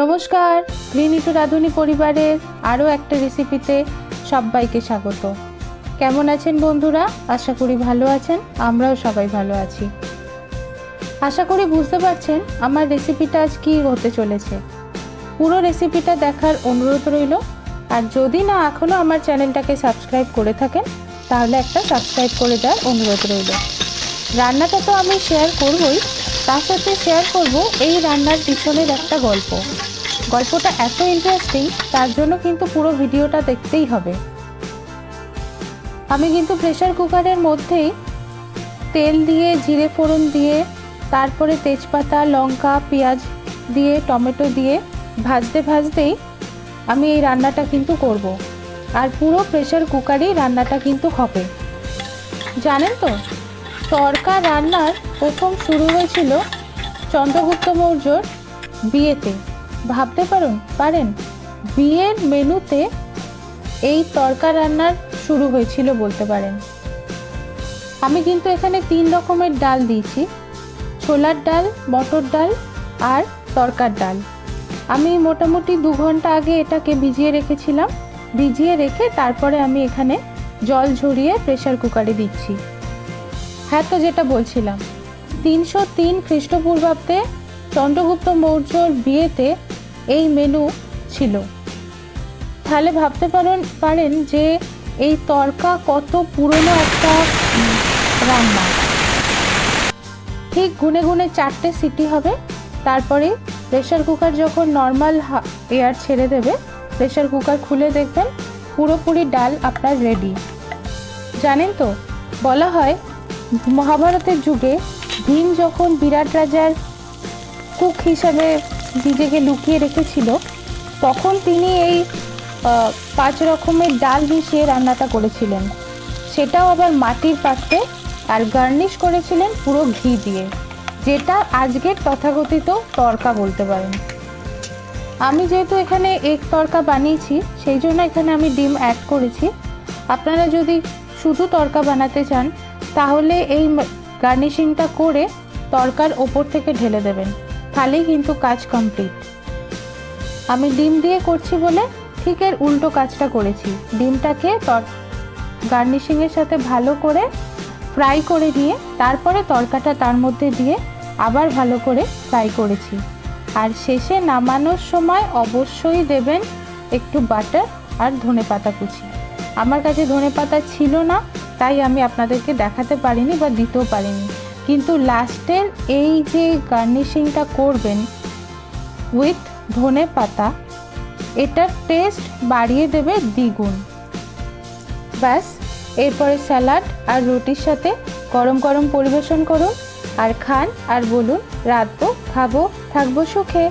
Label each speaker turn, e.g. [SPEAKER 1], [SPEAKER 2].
[SPEAKER 1] নমস্কার গৃহিণীটু রাঁধুনি পরিবারের আরও একটা রেসিপিতে সবাইকে স্বাগত। কেমন আছেন বন্ধুরা? আশা করি ভালো আছেন, আমরাও সবাই ভালো আছি। আশা করি বুঝতে পারছেন আমার রেসিপিটা আজ কী হতে চলেছে। পুরো রেসিপিটা দেখার অনুরোধ রইল, আর যদি না এখনও আমার চ্যানেলটাকে সাবস্ক্রাইব করে থাকেন, তাহলে একটা সাবস্ক্রাইব করে দেওয়ার অনুরোধ রইল। রান্নাটা তো আমি শেয়ার করবই, তার সাথে শেয়ার করব এই রান্নার পিছনের একটা গল্প। গল্পটা এত ইন্টারেস্টিং তার জন্য কিন্তু পুরো ভিডিওটা দেখতেই হবে। আমি কিন্তু প্রেশার কুকারের মধ্যেই তেল দিয়ে, জিরে ফোড়ন দিয়ে, তারপরে তেজপাতা, লঙ্কা, পেঁয়াজ দিয়ে, টমেটো দিয়ে ভাজতে ভাজতেই আমি এই রান্নাটা কিন্তু করব। আর পুরো প্রেশার কুকারেই রান্নাটা কিন্তু হবে। জানেন তো, তরকা রান্নার প্রথম শুরু হয়েছিল চন্দ্রগুপ্ত মৌর্যর বিয়েতে। ভাবতে পারুন, পারেন। বিয়ের মেনুতে এই তরকা রান্নার শুরু হয়েছিল বলতে পারেন। আমি কিন্তু এখানে তিন রকমের ডাল দিয়েছি। ছোলার ডাল, মটর ডাল আর তরকার ডাল। আমি মোটামুটি দু ঘণ্টা আগে এটাকে ভিজিয়ে রেখেছিলাম। ভিজিয়ে রেখে তারপরে আমি এখানে জল ঝরিয়ে প্রেশার কুকারে দিচ্ছি। হ্যাঁ তো যেটা বলছিলাম, তিনশো তিন খ্রিস্টপূর্বাব্দে চন্দ্রগুপ্ত মৌর্যর বিয়েতে এই মেনু ছিল। তাহলে ভাবতে পারেন পারেন যে এই তরকা কত পুরনো একটা রান্না। ঠিক গুনে গুনে চারটে সিটি হবে। তারপরে প্রেশার কুকার যখন নর্মাল এয়ার ছেড়ে দেবে প্রেশার কুকার খুলে দেখবেন, পুরোপুরি ডাল আপনার রেডি জানেন তো, বলা হয় মহাভারতের যুগে ভীম যখন বিরাট রাজার কুক হিসাবে নিজেকে লুকিয়ে রেখেছিল, তখন তিনি এই পাঁচ রকমের ডাল মিশিয়ে রান্নাটা করেছিলেন। সেটাও আবার মাটির পাত্রে আর গার্নিশ করেছিলেন পুরো ঘি দিয়ে, যেটা আজকের তথাকথিত তরকা বলতে পারেন। আমি যেহেতু এখানে এক তরকা বানিয়েছি, সেই জন্য এখানে আমি ডিম অ্যাড করেছি। আপনারা যদি শুধু তরকা বানাতে চান, তাহলে এই গার্নিশিংটা করে তরকার ওপর থেকে ঢেলে দেবেন। তাহলেই কিন্তু কাজ কমপ্লিট আমি ডিম দিয়ে করছি বলে ঠিক এর উল্টো কাজটা করেছি। ডিমটাকে তর গার্নিশিংয়ের সাথে ভালো করে ফ্রাই করে নিয়ে তারপরে তরকাটা তার মধ্যে দিয়ে আবার ভালো করে ফ্রাই করেছি। আর শেষে নামানোর সময় অবশ্যই দেবেন একটু বাটার আর ধনে পাতা কুচি। আমার কাছে ধনে পাতা ছিল না, তাই আমি আপনাদেরকে দেখাতে পারিনি বা দিতেও পারিনি। কিন্তু লাস্টের এই যে গার্নিশিংটা করবেন উইথ ধনে পাতা, এটার টেস্ট বাড়িয়ে দেবে দ্বিগুণ। ব্যাস, এরপরে স্যালাড আর রুটির সাথে গরম গরম পরিবেশন করুন আর খান আর বলুন রাতবো খাব, থাকব সুখে।